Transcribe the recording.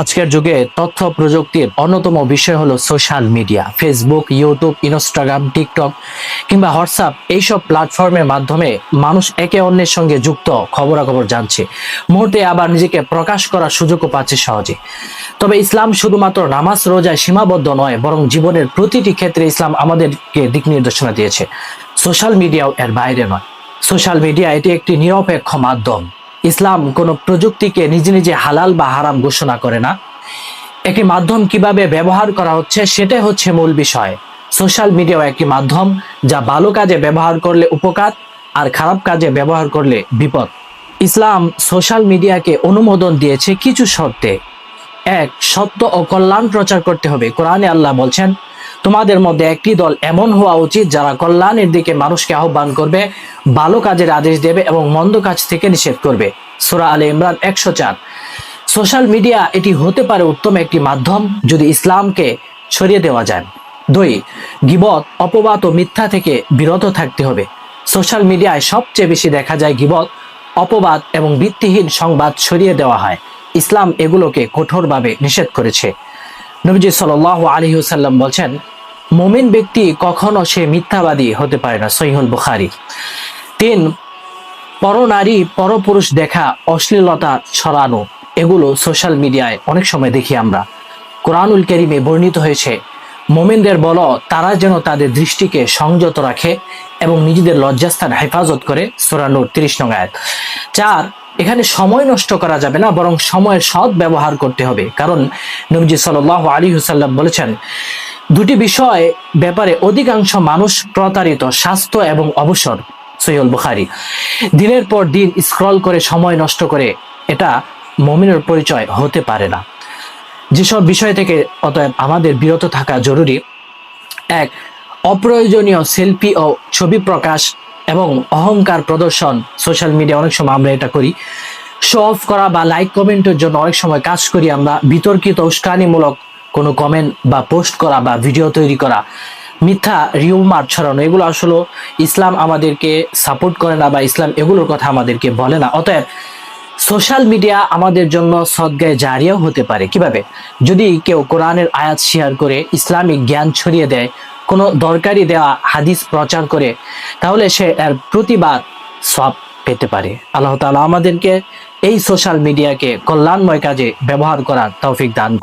আজকের যুগে তথ্য প্রযুক্তির অন্যতম বিষয় হলো social media Facebook YouTube Instagram TikTok কিংবা হোয়াটসঅ্যাপ এইসব প্ল্যাটফর্মের মাধ্যমে মানুষ একে অন্যের সঙ্গে যুক্ত খবরাখবর জানছে। মুহূর্তে আবার নিজেকে প্রকাশ করার সুযোগও পাচ্ছে সহজে। তবে ইসলাম শুধুমাত্র নামাজ রোজায় সীমাবদ্ধ নয়, বরং জীবনের প্রতিটি ক্ষেত্রে ইসলাম আমাদেরকে দিক নির্দেশনা দিয়েছে। সোশ্যাল মিডিয়াও এর বাইরে নয়। সোশ্যাল মিডিয়া এটি একটি নিরপেক্ষ মাধ্যম। ইসলাম কোনো প্রযুক্তিকে নিজে নিজে হালাল বা হারাম ঘোষণা করে না। একটি মাধ্যম কীভাবে ব্যবহার করা হচ্ছে সেটাই হচ্ছে মূল বিষয়। সোশ্যাল মিডিয়াও একটি মাধ্যম যা ভালো কাজে ব্যবহার করলে উপকার আর খারাপ কাজে ব্যবহার করলে বিপদ। ইসলাম সোশ্যাল মিডিয়াকে অনুমোদন দিয়েছে কিছু শর্তে। এক, সত্য ও কল্যাণ প্রচার করতে হবে। কোরআনে আল্লাহ বলছেন তোমাদের মধ্যে একটি দল এমন হওয়া উচিত যারা কল্যাণের দিকে মানুষকে আহ্বান করবে, ভালো কাজের আদেশ দেবে এবং মন্দ কাজ থেকে নিষেধ করবে। সুরা আলে ইমরান একশো চার। সোশ্যাল মিডিয়া এটি হতে পারে উত্তম একটি মাধ্যম যদি ইসলামকে ছড়িয়ে দেওয়া যায়। দুই, গিবত, অপবাদ ও মিথ্যা থেকে বিরত থাকতে হবে। সোশ্যাল মিডিয়ায় সবচেয়ে বেশি দেখা যায় গিবত, অপবাদ এবং ভিত্তিহীন সংবাদ ছড়িয়ে দেওয়া হয়। ইসলাম এগুলোকে কঠোরভাবে নিষেধ করেছে। নবীজি সাল আলী হুসাল্লাম বলছেন মমিন ব্যক্তি কখনো সে মিথ্যাবাদী হতে পারে না, সহিহুল বুখারি। তিন পরনারী পরপুরুষ দেখা, অশ্লীলতা ছড়ানো, এগুলো সোশ্যাল মিডিয়ায় অনেক সময় দেখি আমরা। কোরআনুল করিমে বর্ণিত হয়েছে, মোমেনদের বলো, তারা যেন তাদের দৃষ্টিকে সংযত রাখে এবং নিজেদের লজ্জাস্থান হেফাজত করে সোরানুর তিরিশ নং আয়াত। চার, এখানে সময় নষ্ট করা যাবে না, বরং সময়ের সৎ ব্যবহার করতে হবে। কারণ নবজি সাল আলী হুসাল্লাম বলেছেন দুটি বিষয় ব্যাপারে অধিকাংশ মানুষ প্রতারিত, স্বাস্থ্য এবং অবসর, সৈয়ল বুখারি। দিনের পর দিন স্ক্রল করে সময় নষ্ট করে এটা মমিনের পরিচয় হতে পারে না। যেসব বিষয় থেকে অতএব আমাদের বিরত থাকা জরুরি, এক, অপ্রয়োজনীয় সেলফি ও ছবি প্রকাশ এবং অহংকার প্রদর্শন, সোশ্যাল মিডিয়া অনেক সময় আমরা এটা করি। শো অফ করা বা লাইক কমেন্টের জন্য অনেক সময় কাজ করি আমরা। বিতর্কিত, উস্কানিমূলক কোনো কমেন্ট বা পোস্ট করা বা ভিডিও তৈরি করা, মিথ্যা রিউমার ছড়ানো, এগুলো আসলে ইসলাম আমাদেরকে সাপোর্ট করে না বা ইসলাম এগুলোর কথা আমাদেরকে বলে না। অতএব সোশ্যাল মিডিয়া আমাদের জন্য সদ্গায় জারিয়াও হতে পারে। কীভাবে? যদি কেউ কোরআনের আয়াত শেয়ার করে, ইসলামিক জ্ঞান ছড়িয়ে দেয়, কোনো দরকারি দেওয়া হাদিস প্রচার করে, তাহলে সে এর প্রতিবাদ সব পেতে পারে। আল্লাহ তাআলা আমাদেরকে এই সোশ্যাল মিডিয়াকে কল্যাণময় কাজে ব্যবহার করার তৌফিক দান।